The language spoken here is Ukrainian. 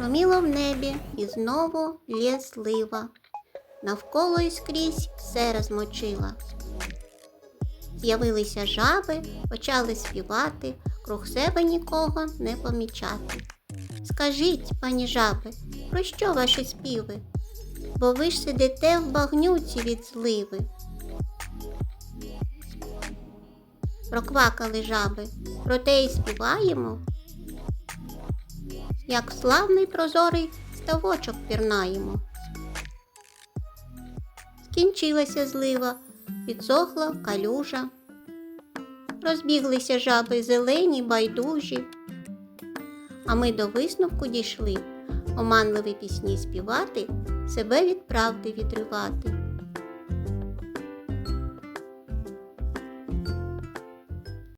Шуміло в небі і знову лє злива. Навколо і скрізь все розмочила. З'явилися жаби, почали співати, круг себе нікого не помічати. Скажіть, пані жаби, про що ваші співи? Бо ви ж сидите в багнюці від зливи. Проквакали жаби, проте й співаємо. Як славний прозорий ставочок пірнаємо. Скінчилася злива, підсохла калюжа. Розбіглися жаби зелені, байдужі. А ми до висновку дійшли оманливі пісні співати, себе від правди відривати.